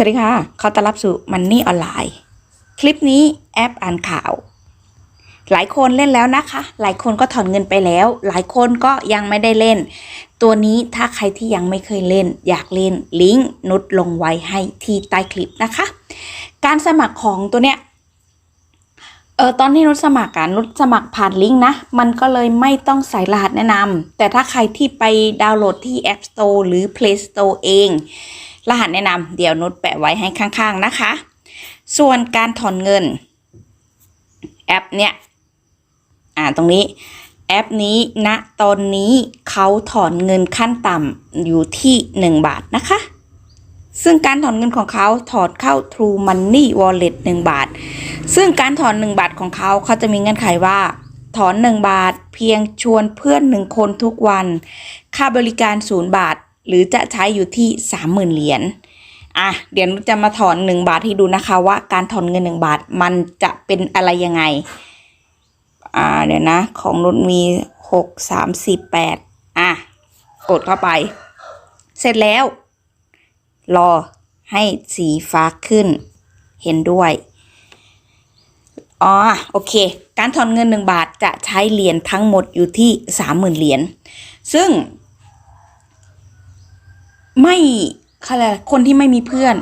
สวัสดีค่ะ ขอต้อนรับสู่มันนี่ออนไลน์ คลิปนี้แอปอ่านข่าว หลายคนเล่นแล้วนะคะ หลายคนก็ถอนเงินไปแล้ว หลายคนก็ยังไม่ได้เล่น ตัวนี้ถ้าใครที่ยังไม่เคยเล่น อยากเล่นลิงก์นุดลงไว้ให้ที่ใต้คลิปนะคะ การสมัครของตัวเนี้ย เออตอนที่นุชสมัครอะนุชสมัครผ่านลิงก์นะ มันก็เลยไม่ต้องใส่รหัสแนะนำแต่ถ้าใครที่ไปดาวน์โหลดที่ App Store หรือ Play Store เอง รหัสแนะนำเดี๋ยวนุชแปะไว้ให้ข้างๆนะคะ ส่วนการถอนเงิน แอปเนี่ยอ่าตรงนี้แอปนี้ณตอนนี้เขาถอนเงินขั้นต่ำอยู่ที่ 1 บาทนะคะ ซึ่งการถอนเงินของเขาถอนเข้า True Money Wallet 1 บาท ซึ่งการถอน 1 บาทของเขาเขาจะมีเงื่อนไขว่า ถอน 1 บาทเพียงชวนเพื่อน 1 คนทุกวัน ค่าบริการ 0 บาท หรือจะใช้อยู่ที่ 30,000 เหรียญอะเดี๋ยวนุจะมาถอน 1 บาทให้ดูนะคะว่าการถอนเงิน 1 บาทมันจะเป็นอะไรยังไง อ่าเดี๋ยวนะ ของนุมี 6 3 4 8 อะ กดเข้าไป เสร็จแล้ว รอให้สีฟ้าขึ้น เห็นด้วยอ๋อโอเค การถอนเงิน 1 บาทจะใช้เหรียญทั้งหมดอยู่ที่ 30,000 เหรียญซึ่ง ไม่อะไรคนที่ไม่มีเพื่อน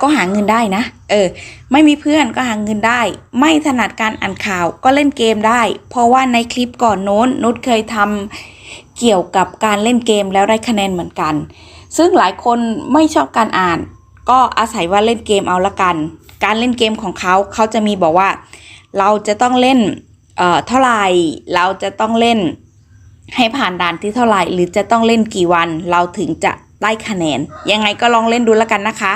ก็หาเงินได้นะ เออ ไม่มีเพื่อนก็หาเงินได้ ไม่ถนัดการอ่านข่าวก็เล่นเกมได้ เพราะว่าในคลิปก่อนโน้นนุชเคยทำเกี่ยวกับการเล่นเกมแล้วได้คะแนนเหมือนกัน ซึ่งหลายคนไม่ชอบการอ่าน ก็อาศัยว่าเล่นเกมเอาละกัน การเล่นเกมของเขาเขาจะมีบอกว่า เราจะต้องเล่นเอ่อเท่าไหร่เราจะต้องเล่นให้ผ่านด่านที่เท่าไหร่ หรือจะต้องเล่นกี่วัน เราถึงจะ ได้คะแนน ยังไงก็ลองเล่นดูแล้วกันนะคะ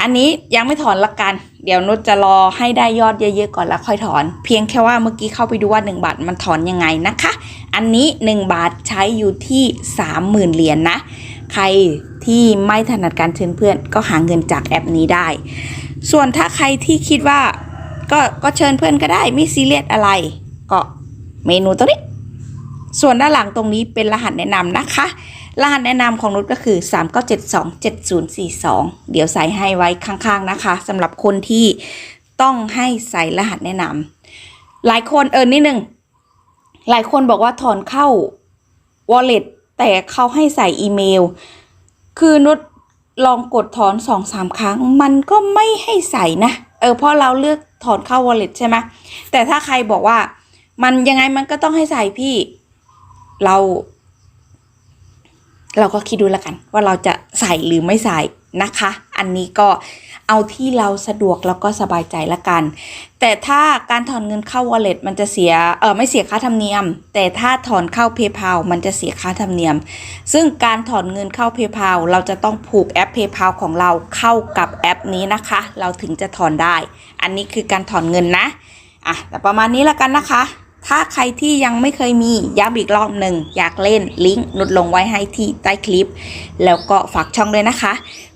อันนี้ยังไม่ถอนละกัน เดี๋ยวนุชจะรอให้ได้ยอดเยอะๆก่อนแล้วค่อยถอน เพียงแค่ว่าเมื่อกี้เข้าไปดูว่า 1 บาทมันถอนยังไงนะคะ อันนี้ 1 บาทใช้อยู่ที่ 30,000 เหรียญนนะ ใครที่ไม่ถนัดการเชิญเพื่อนก็หาเงินจากแอปนี้ได้ ส่วนถ้าใครที่คิดว่าก็ก็เชิญเพื่อนก็ได้ไม่ซีเรียสอะไร ก็เมนูตัวนี้ ส่วนด้านหลังตรงนี้เป็นรหัสแนะนำนะคะ รหัสแนะนำของนุชก็คือ 39727042 เดี๋ยวใส่ให้ไว้ข้างๆนะคะสำหรับคนที่ต้องให้ใส่รหัสแนะนำหลายคนเออนิดนึงหลายคนบอกว่าถอนเข้า wallet แต่เขาให้ใส่อีเมล คือนุชลองกดถอนสองสามครั้ง มันก็ไม่ให้ใส่นะ เออเพราะเราเลือกถอนเข้า wallet ใช่ไหมแต่ถ้าใครบอกว่า มันยังไงมันก็ต้องให้ใส่พี่ เรา เราก็คิดดูแล้วกัน ว่าเราจะใส่หรือไม่ใส่นะคะ อันนี้ก็เอาที่เราสะดวกแล้วก็สบายใจละกัน แต่ถ้าการถอนเงินเข้า wallet มันจะเสีย เออไม่เสียค่าธรรมเนียม แต่ถ้าถอนเข้า PayPal มันจะเสียค่าธรรมเนียม ซึ่งการถอนเงินเข้า PayPal เราจะต้องผูกแอป PayPal ของเราเข้ากับแอปนี้นะคะ เราถึงจะถอนได้ อันนี้คือการถอนเงินนะ อะ แต่ประมาณนี้แล้วกันนะคะ ถ้าใครที่ยังไม่เคยมีย้ำอีกรอบหนึ่งอยากเล่นลิงก์นุดลงไว้ให้ที่ใต้คลิป แล้วก็ฝากช่องด้วยนะคะ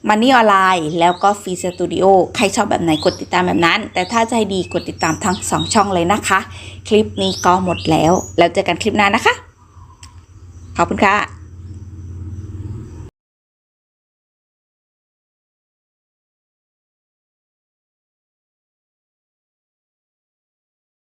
มันนี่ออนไลน์แล้วก็ฟรีสตูดิโอใครชอบแบบไหนกดติดตามแบบนั้น แต่ถ้าใจดีกดติดตามทั้งสองช่องเลยนะคะ คลิปนี้ก็หมดแล้ว แล้วเจอกันคลิปหน้านะคะ ขอบคุณค่ะ